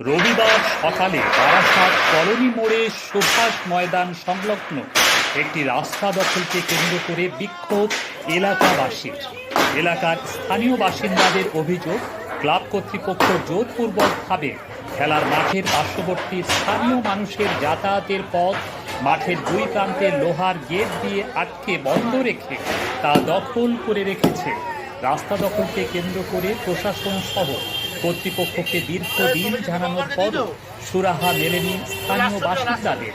রবিবার সকালে বারাসাত কলোনি মোড়ে সুভাষ ময়দান সংলগ্ন একটি রাস্তা দখলকে কেন্দ্র করে বিক্ষোভ এলাকাবাসীর। এলাকার স্থানীয় বাসিন্দাদের অভিযোগ, ক্লাব কর্তৃপক্ষ জোরপূর্বকভাবে খেলার মাঠের পার্শ্ববর্তী স্থানীয় মানুষের যাতায়াতের পথ, মাঠের দুই প্রান্তে লোহার গেট দিয়ে আটকে বন্ধ রেখে তা দখল করে রেখেছে। রাস্তা দখলকে কেন্দ্র করে প্রশাসন সহ কর্তৃপক্ষকে দীর্ঘদিন জানানোর পরও সুরাহা মেলেনি স্থানীয় বাসিন্দাদের।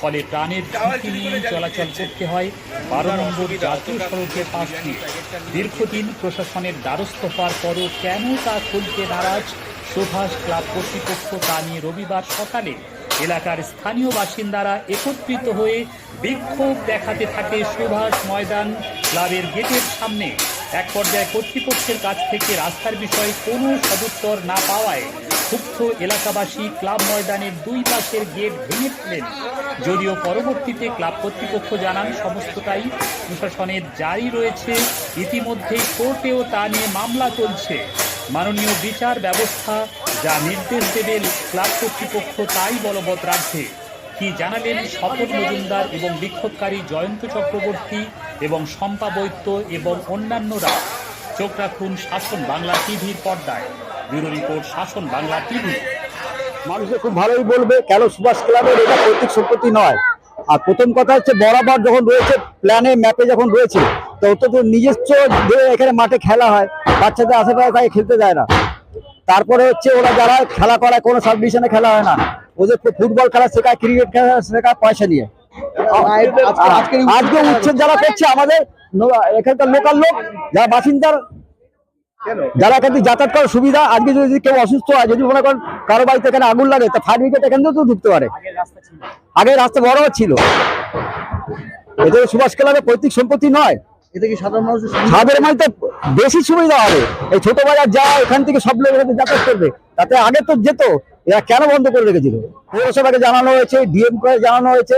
ফলে প্রাণের ঝুঁকি নিয়ে চলাচল করতে হয় বারো নম্বর জাতীয় সড়কের পাশ দিয়ে দীর্ঘদিন প্রশাসনের দ্বারস্থ হওয়ার পরও কেন তা খুলতে নারাজ? সুভাষ ক্লাব কর্তৃপক্ষ তা নিয়ে রবিবার সকালে এলাকার স্থানীয় বাসিন্দারা একত্রিত হয়ে বিক্ষোভ দেখাতে থাকে সুভাষ ময়দান ক্লাবের গেটের সামনে। এক পর্যায়ে কর্তৃপক্ষের কাছ থেকে রাস্তার বিষয়ে কোনো সদুত্তর না পাওয়ায় ক্ষুব্ধ এলাকাবাসী ক্লাব ময়দানের দুই পাশের গেট ভেঙে ফেলেন। যদিও পরবর্তীতে ক্লাব কর্তৃপক্ষ জানান সমস্তটাই প্রশাসনের জারি রয়েছে ইতিমধ্যেই কোর্টেও তা নিয়ে মামলা চলছে। মাননীয় বিচার ব্যবস্থা যা নির্দেশ দেবে ক্লাব কর্তৃপক্ষ তাই বলবৎ রাখবে। কি জানালেন স্বপন মজুমদার এবং বিক্ষোভকারী জয়ন্ত চক্রবর্তী এবং শম্পা বৈদ্য এবং অন্যান্যরা। চোখ রাখুন শাসন বাংলা টিভির পর্দায়। ব্যুরো রিপোর্ট, শাসন বাংলা টিভি। মানুষে খুব ভালোই বলবে কেন সুভাষ ক্লাবের এটা পৈতৃক সম্পত্তি নয়। আর প্রথম কথা হচ্ছে বরাবর যখন রয়েছে প্ল্যানে ম্যাপে যখন রয়েছে, তো ওটা তো নিজস্ব এখানে মাঠে খেলা হয়, বাচ্চাদের আশেপাশে তাই খেলতে যায় না। তারপরে হচ্ছে ওরা যারা খেলা করায় কোনো সাবডিভিশনে খেলা হয় না। ওদের ফুটবল খেলা শেখায় ক্রিকেট খেলা শেখায় পয়সা নিয়ে। আজকে উচ্ছেদ যারা করছে আমাদের এখানকার লোকাল লোক যারা বাসিন্দার যারা এখান থেকে যাতায়াত করার সুবিধা আজকে যদি কেউ অসুস্থ হয় যদি মনে করেন কারও বাড়িতে এখানে আগুন লাগে তা ফায়ার ব্রিগেড এখান থেকেও তো ঢুকতে পারে। আগে রাস্তা বড় ছিল। এদের সুভাষ ক্লাবের পৈতৃক সম্পত্তি নয়। সাধারণ? সাদের মাইতে বেশি সুবিধা হবে। এই ছোট বাজার যা এখান থেকে সব লোক যাতায়াত করবে। তাতে আগে তো যেত এরা কেন বন্ধ করে রেখেছিল? পৌরসভাকে জানানো হয়েছে ডিএম কে জানানো হয়েছে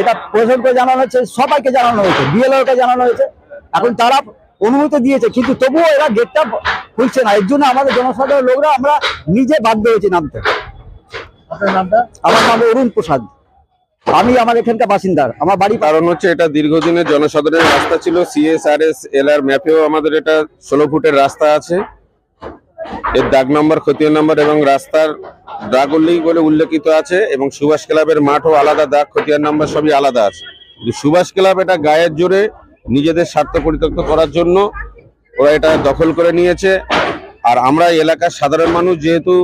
এটা প্রশাসনকে জানানো হয়েছে সবাইকে জানানো হয়েছে বিএলও কে জানানো হয়েছে। এখন তারা অনুমতি দিয়েছে কিন্তু তবুও এরা গেটটা খুলছে না। এর জন্য আমাদের জনসাধারণ লোকরা আমরা নিজে বাধ্য হয়েছি নামতে। আমার নাম অরুণ প্রসাদ। আমি আমার এখানকার বাসিন্দার। আমার বাড়ি কারণ হচ্ছে এটা দীর্ঘদিনের জনসাধারণের রাস্তা ছিল সিএসআরএস এলআর ম্যাপেও আমাদের এটা ষোলো ফুটের রাস্তা আছে। এর দাগ নম্বর খতিয়ান নম্বর এবং রাস্তার দাগ উল্লেখ বলে উল্লেখিত আছে এবং সুভাষ ক্লাবের মাঠও আলাদা দাগ খতিয়ান নম্বর সবই আলাদা আছে। সুভাষ ক্লাব এটা গায়ের জোরে নিজেদের স্বার্থ পরিত্যক্ত করার জন্য ওরা এটা দখল করে নিয়েছে। আর আমরা এলাকার সাধারণ মানুষ, যেহেতু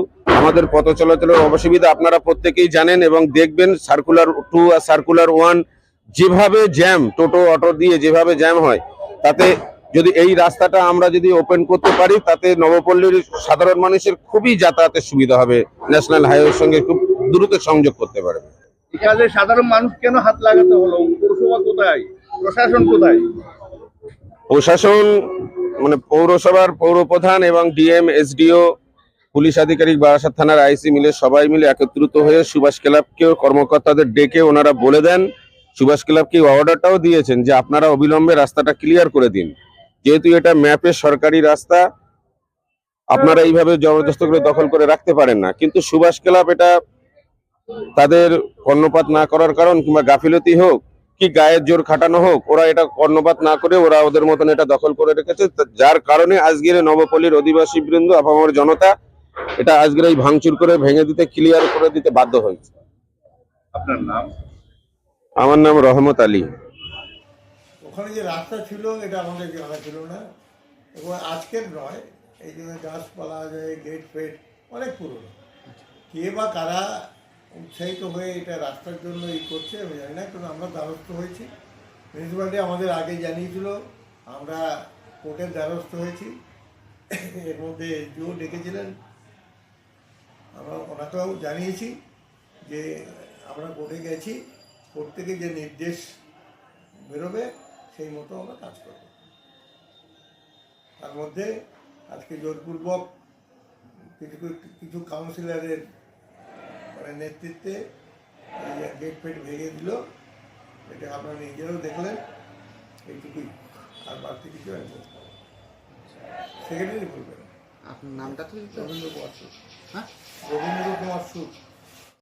আমাদের পথ চলাচলের অসুবিধা, আপনারা প্রত্যেকেই জানেন এবং দেখবেন সার্কুলার টু আর সার্কুলার ওয়ান যেভাবে জ্যাম টোটো, অটো দিয়ে যেভাবে জ্যাম হয়, তাতে যদি এই রাস্তাটা আমরা যদি ওপেন করতে পারি তাতে নবপল্লীর সাধারণ মানুষের খুবই যাতায়াতের সুবিধা হবে। ন্যাশনাল হাইওয়ের সঙ্গে খুব দ্রুত সংযোগ করতে পারবে। সাধারণ মানুষ কেন হাত লাগাতে হলো? পৌরসভা কোথায়? প্রশাসন কোথায়? প্রশাসন মানে পৌরসভার পৌরপ্রধান এবং ডিএম এসডিও পুলিশ আধিকারিক বারাসাত থানার আইসি মিলে সবাই মিলে একত্রিত হয়ে সুভাষ ক্লাবকেও কর্মকর্তাদের ডেকে ওনারা বলে দেন। সুভাষ ক্লাবকে অর্ডারটাও দিয়েছেন যে আপনারা অবিলম্বে রাস্তাটা ক্লিয়ার করে দিন। যেহেতু এটা ম্যাপের সরকারি রাস্তা আপনারা এইভাবে জবরদস্ত করে দখল করে রাখতে পারেন না। কিন্তু সুভাষ ক্লাব এটা তাদের কর্ণপাত না করার কারণ কিংবা গাফিলতি হোক কি গায়ের জোর খাটানো হোক ওরা এটা কর্ণপাত না করে ওরা ওদের মতন এটা দখল করে রেখেছে। যার কারণে আজকের নবপল্লীর অধিবাসী বৃন্দ আপামর জনতা এটা আজকের এই ভাঙচুর করে ভেঙে দিতে ক্লিয়ার করে দিতে বাধ্য হয়েছে। আপনার নাম? আমার নাম রহমত আলী। ওখানে যে রাস্তা ছিল, এটা আমাদের জানা ছিল না। এবং আজকের নয়, এই জন্য গাছপালা যে গেট ফেট অনেক পুরনো। কে বা কারা উৎসাহিত হয়ে এটা রাস্তার জন্য ই করছে, আমি জানি না কারণ আমরা দ্বারস্থ হয়েছি। মিউনিসিপ্যালিটি আমাদের আগে জানিয়েছিল, আমরা কোর্টের দ্বারস্থ হয়েছি। এর মধ্যে এসডিও ডেকেছিলেন। আমরা ওনাকেও জানিয়েছি যে আমরা কোর্টে গেছি, কোর্ট থেকে যে নির্দেশ বেরোবে সেই মতো আমরা কাজ করব। তার মধ্যে আজকে জোরপূর্বক কিছু কিছু কাউন্সিলরের মানে নেতৃত্বে এই গেট ফেট ভেঙে দিল এটা আপনারা নিজেরাও দেখলেন। এইটুকুই। আর বাড়তি কিছু আমি বলব সেক্রেটারি বলবেন। আপনার নামটা তো রবীন্দ্র কুমার সুদ হ্যাঁ? রবীন্দ্র কুমার সুদ